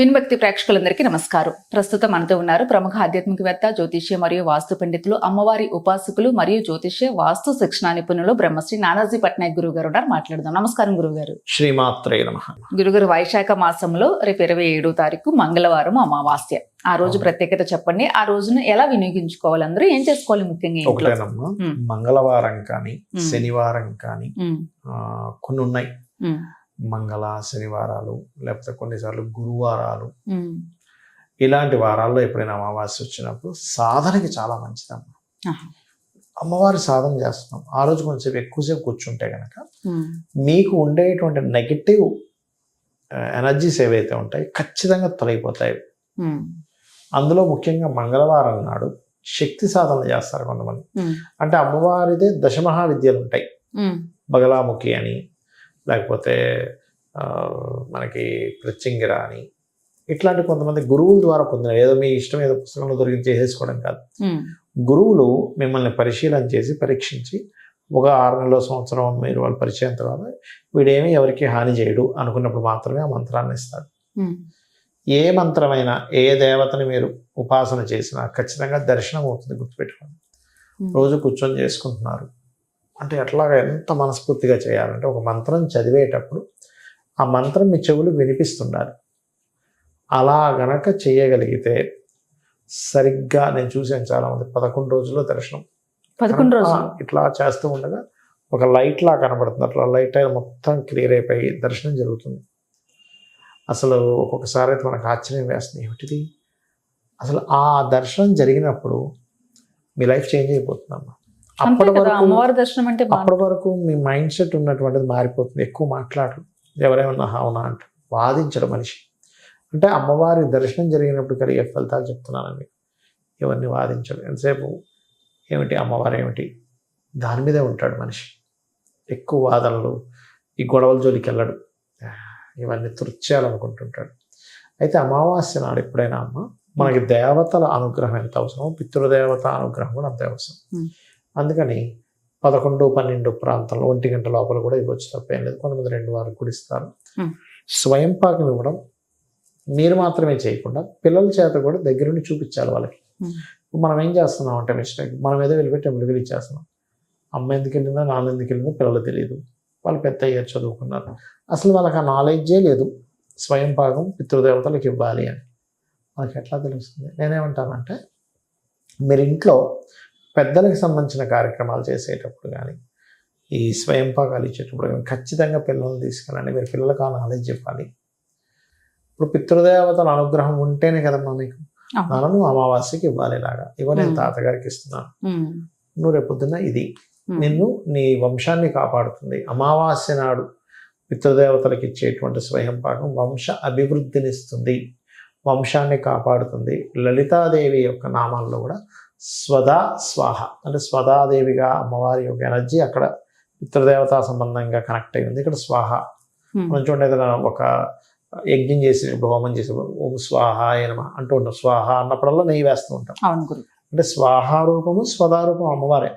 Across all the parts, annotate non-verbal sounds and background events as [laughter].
విన్భక్తి ప్రేక్షకులందరికీ నమస్కారం. ప్రస్తుతం మనతో ఉన్నారు ప్రముఖ ఆధ్యాత్మికవేత్త జ్యోతిష్య మరియు వాస్తు పండితులు అమ్మవారి ఉపాసకులు మరియు జ్యోతిష్య వాస్తు శిక్షణ నిపుణులు బ్రహ్మశ్రీ నానాజీ పట్నాయక్ గురువు గారు ఉన్నారు. మాట్లాడదాం. నమస్కారం గురువు గారు శ్రీమాత్రే నమ. గురుగారు వైశాఖ మాసంలో రేపు ఇరవై ఏడో తారీఖు మంగళవారం అమావాస్య. ఆ రోజు. ప్రత్యేకత చెప్పండి. ఆ రోజున ఎలా వినియోగించుకోవాలి అందరూ? ఏం చేసుకోవాలి ముఖ్యంగా. మంగళవారం కానీ. శనివారం కానీ కొన్ని ఉన్నాయి మంగళ శనివారాలు లేకపోతే కొన్నిసార్లు గురువారాలు. ఇలాంటి వారాల్లో ఎప్పుడైనా అమావాస్య వచ్చినప్పుడు సాధనకి చాలా మంచిదమ్మా. అమ్మవారి సాధన చేస్తున్నాం. ఆ రోజు కొంచెం ఎక్కువసేపు కూర్చుంటే కనుక మీకు ఉండేటువంటి నెగిటివ్ ఎనర్జీస్ ఏవైతే ఉంటాయి ఖచ్చితంగా తొలగిపోతాయి. అందులో ముఖ్యంగా మంగళవారం నాడు శక్తి సాధన చేస్తారు కొంతమంది. అంటే అమ్మవారిదే దశమహా విద్యలు ఉంటాయి బగలాముఖి అని లేకపోతే మనకి ప్రత్యంగిర అని ఇట్లాంటి కొంతమంది గురువుల ద్వారా పొందిన ఏదో మీ ఇష్టం ఏదో పుస్తకంలో దొరికి చేసేసుకోవడం కాదు. గురువులు మిమ్మల్ని పరిశీలన చేసి పరీక్షించి ఒక ఆరు నెలలో సంవత్సరం మీరు వాళ్ళు పరిచయం తర్వాత వీడేమి ఎవరికి హాని చేయడు అనుకున్నప్పుడు మాత్రమే ఆ మంత్రాన్ని ఇస్తారు ఉమ్, ఏ మంత్రమైనా ఏ దేవతని మీరు ఉపాసన చేసినా ఖచ్చితంగా దర్శనం అవుతుంది గుర్తుపెట్టుకోండి. రోజు కూర్చొని చేసుకుంటున్నారు. అంటే ఎట్లాగా ఎంత మనస్ఫూర్తిగా చేయాలంటే ఒక మంత్రం చదివేటప్పుడు ఆ మంత్రం మీ చెవులకు వినిపిస్తుండాలి. అలా గనక చేయగలిగితే సరిగ్గా నేను చూశాను చాలామంది పదకొండు రోజుల్లో దర్శనం. పదకొండు రోజులు. ఇట్లా చేస్తూ ఉండగా ఒక లైట్ లా కనబడుతుంది. అట్లా లైట్ అయిన మొత్తం క్లియర్ అయిపోయి దర్శనం జరుగుతుంది. అసలు ఒక్కొక్కసారి అయితే మనకు ఆశ్చర్యం వేస్తుంది. ఏమిటిది? అసలు ఆ దర్శనం జరిగినప్పుడు మీ లైఫ్ చేంజ్ అయిపోతుందమ్మా. అప్పటి వరకు అమ్మవారి దర్శనం అంటే అప్పటి వరకు మీ మైండ్ సెట్ ఉన్నటువంటిది మారిపోతుంది. ఎక్కువ మాట్లాడరు. ఎవరేమన్నా అవునా అంట వాదించడం మనిషి. అంటే అమ్మవారి దర్శనం జరిగినప్పుడు కలిగే ఫలితాలు చెప్తున్నాను మీకు. ఎవరిని వాదించడు ఎంతసేపు? ఏమిటి? అమ్మవారు ఏమిటి? దాని మీదే ఉంటాడు మనిషి. ఎక్కువ వాదనలు ఈ గొడవల జోలికి వెళ్ళడు. ఇవన్నీ తుర్చేయాలనుకుంటుంటాడు అయితే అమావాస్య నాడు ఎప్పుడైనా అమ్మ మనకి దేవతల అనుగ్రహం ఎంత అవసరమో పితృదేవత అనుగ్రహం కూడా అంతే అవసరం. అందుకని పదకొండు పన్నెండు ప్రాంతంలో ఒంటి గంట లోపల కూడా ఇవ్వచ్చు తప్పేం లేదు. కొంతమంది రెండు వారికి కూడా ఇస్తారు. స్వయం పాకం ఇవ్వడం మీరు మాత్రమే చేయకుండా పిల్లల చేత కూడా దగ్గరుండి చూపించాలి వాళ్ళకి. మనం ఏం చేస్తున్నాం అంటే మిస్టేక్ మనం ఏదో వెళ్ళిపెట్టి టెంపుల్కి ఇచ్చేస్తున్నాం. అమ్మ ఎందుకు వెళ్ళిందో నాన్న ఎందుకు వెళ్ళిందో పిల్లలు తెలియదు. వాళ్ళు పెద్ద అయ్యారు చదువుకున్నారు. అసలు వాళ్ళకి ఆ నాలెడ్జే లేదు. స్వయం పాకం పితృదేవతలకు ఇవ్వాలి అని. వాళ్ళకి ఎట్లా తెలుస్తుంది? నేనేమంటానంటే మీరు ఇంట్లో పెద్దలకు సంబంధించిన కార్యక్రమాలు చేసేటప్పుడు కానీ ఈ స్వయం పాకాలు ఇచ్చేటప్పుడు కానీ ఖచ్చితంగా పిల్లల్ని తీసుకెళ్ళండి. మీరు పిల్లలకు ఆ నాలెడ్జ్ చెప్పాలి ఇప్పుడు పితృదేవతల అనుగ్రహం ఉంటేనే కదమ్మా మీకు. అవును. నాన్న నువ్వు అమావాస్యకి ఇవ్వాలి ఇలాగా. ఇవ్వ నేను. తాతగారికి ఇస్తున్నాను. నువ్వు రేపొద్దున ఇది. నిన్ను నీ వంశాన్ని కాపాడుతుంది. అమావాస్య నాడు పితృదేవతలకు ఇచ్చేటువంటి స్వయం పాకం వంశ అభివృద్ధినిస్తుంది. వంశాన్ని కాపాడుతుంది. లలితాదేవి యొక్క నామాల్లో కూడా స్వదా స్వాహ. అంటే స్వదాదేవిగా అమ్మవారి యొక్క ఎనర్జీ అక్కడ పితృదేవతా సంబంధంగా కనెక్ట్ అయి ఉంది ఇక్కడ స్వాహ. మనం చూడండి ఏదైనా ఒక యజ్ఞం చేసేటప్పుడు హోమం చేసేటప్పుడు ఓం స్వాహ నమ అంటూ ఉంటాం. స్వాహ అన్నప్పుడల్లా నెయ్యి వేస్తూ ఉంటాం. అంటే స్వాహ రూపము స్వదా రూపం అమ్మవారే.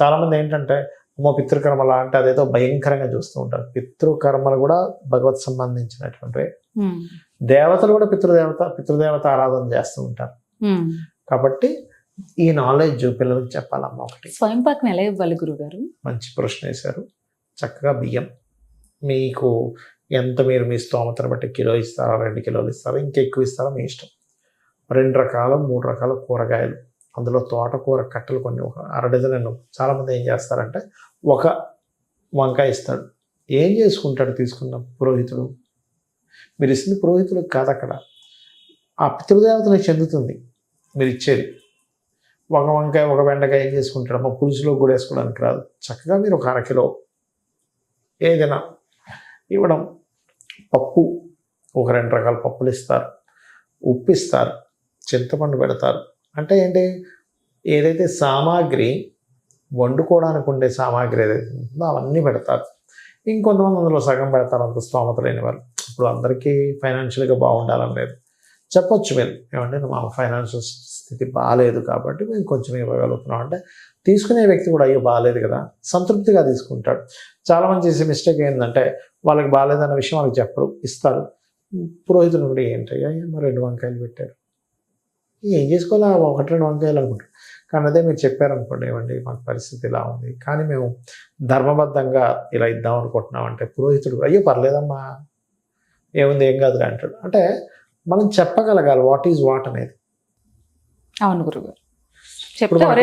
చాలా మంది ఏంటంటే అమ్మో పితృకర్మల అంటే అదేదో భయంకరంగా చూస్తూ ఉంటారు. పితృకర్మలు కూడా భగవత్ సంబంధించినటువంటివి దేవతలు కూడా పితృదేవత పితృదేవత ఆరాధన చేస్తూ ఉంటారు. కాబట్టి ఈ నాలెడ్జ్ పిల్లలకు చెప్పాలమ్మ ఒకటి. స్వయం పాకం ఎలా ఇవ్వాలి గురువు గారు మంచి ప్రశ్న వేశారు. చక్కగా బియ్యం. మీకు ఎంత మీరు మీ స్తోమతను బట్టి కిలో ఇస్తారా రెండు కిలోలు ఇస్తారా ఇంకెక్కువ ఇస్తారా మీ ఇష్టం. రెండు రకాల మూడు రకాల కూరగాయలు. అందులో తోటకూర కట్టలు కొన్ని ఒక అర డజన్. ఎన్నో చాలామంది ఏం చేస్తారంటే ఒక వంకాయ ఇస్తాడు. ఏం చేసుకుంటాడు తీసుకున్న పురోహితుడు? మీరు ఇస్తుంది పురోహితులకు కాదు అక్కడ. ఆ పితృదేవతలకు చెందుతుంది. మీరు ఇచ్చేది. ఒక వంకాయ ఒక బెండకాయ ఏం చేసుకుంటాడు అమ్మ పులుసులో కూడా వేసుకోవడానికి రాదు. చక్కగా మీరు ఒక అరకిలో ఏదైనా ఇవ్వడం. పప్పు ఒక రెండు రకాల పప్పులు ఇస్తారు. ఉప్పు ఇస్తారు. చింతపండు పెడతారు. అంటే ఏంటి? ఏదైతే సామాగ్రి వండుకోవడానికి ఉండే సామాగ్రి ఏదైతే ఉంటుందో అవన్నీ పెడతారు. ఇంకొంతమంది అందులో సగం పెడతారు. అంత స్తోమత లేని వాళ్ళు. ఇప్పుడు అందరికీ ఫైనాన్షియల్గా బాగుండాలని లేదు. చెప్పొచ్చు మీరు. ఏమంటే మా ఫైనాన్షియల్ స్థితి బాగాలేదు కాబట్టి మేము కొంచెం ఇవ్వగలుగుతున్నాం. అంటే తీసుకునే వ్యక్తి కూడా అయ్యో బాగాలేదు కదా. సంతృప్తిగా తీసుకుంటాడు. చాలామంది చేసే మిస్టేక్ ఏంటంటే వాళ్ళకి బాగాలేదన్న విషయం వాళ్ళకి చెప్పరు ఇస్తారు. పురోహితుడు కూడా ఏంటయ్యా ఏమో రెండు వంకాయలు పెట్టారు. ఏం చేసుకోవాలా? ఒకటి రెండు వంకాయలు అనుకుంటారు కానీ అదే మీరు చెప్పారనుకోండి ఏమండి మాకు పరిస్థితి ఇలా ఉంది. కానీ మేము ధర్మబద్ధంగా ఇలా ఇద్దాం అనుకుంటున్నాం. అంటే పురోహితుడు అయ్యో పర్లేదమ్మా. ఏముంది ఏం కాదురా అంటాడు. అంటే మనం చెప్పగలగాలి వాట్ ఈజ్ వాట్ అనేది. అవును గురుగారు.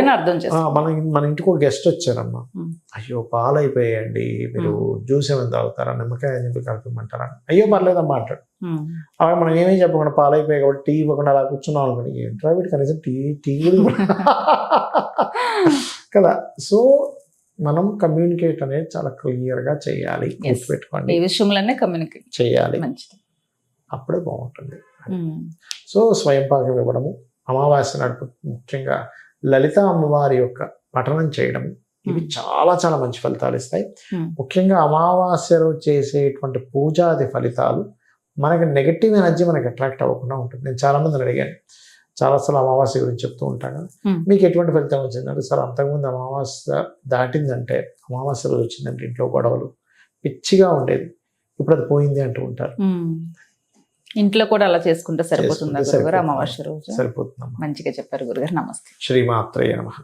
అర్థం మన మన ఇంటికి ఒక గెస్ట్ వచ్చారమ్మా. మ్మ్. అయ్యో పాలు అయిపోయాయండి మీరు జ్యూస్ ఏమైనా తాగుతారా నిమ్మకాయ నింపి కలిపమంటారా? అయ్యో పర్లేదమ్మా అంటాడు. అలా మనం ఏమీ చెప్పకుండా పాలు అయిపోయాయి కాబట్టి టీ ఇవ్వకుండా అలా కూర్చున్నాం అనుకోండి ఏంట్రా వీటి కనీసం టీ టీ? [laughs] కదా? సో మనం కమ్యూనికేట్ అనేది చాలా క్లియర్గా చేయాలి. గుర్తుపెట్టుకోండి. ఈ విషయంలోనే కమ్యూనికేట్ చేయాలి. మంచిది. అప్పుడే బాగుంటుంది. సో స్వయం పాకం ఇవ్వడము అమావాస్య నడుపు ముఖ్యంగా లలిత అమ్మవారి యొక్క పఠనం చేయడం ఇవి. చాలా చాలా మంచి ఫలితాలు ఇస్తాయి. ముఖ్యంగా అమావాస్య రోజు చేసేటువంటి పూజాది ఫలితాలు మనకి నెగటివ్ ఎనర్జీ మనకి అట్రాక్ట్ అవ్వకుండా ఉంటుంది నేను చాలా మందిని అడిగాను చాలాసార్లు అమావాస్య గురించి చెప్తూ ఉంటాను కదా. మీకు ఎటువంటి ఫలితం వచ్చిందంటే సార్ అంతకుముందు అమావాస్య దాటిందంటే అమావాస్య రోజు వచ్చిందంటే ఇంట్లో గొడవలు పిచ్చిగా ఉండేది ఇప్పుడు అది పోయింది అంటూ ఉంటారు. ఇంట్లో కూడా అలా చేసుకుంటే సరిపోతుందా గురుగారు సరిపోతుంది. అమావాస్య రోజు? సరిపోతుందమ్మా. మంచిగా చెప్పారు గురుగారు. నమస్తే. శ్రీమాత్రయ నమ.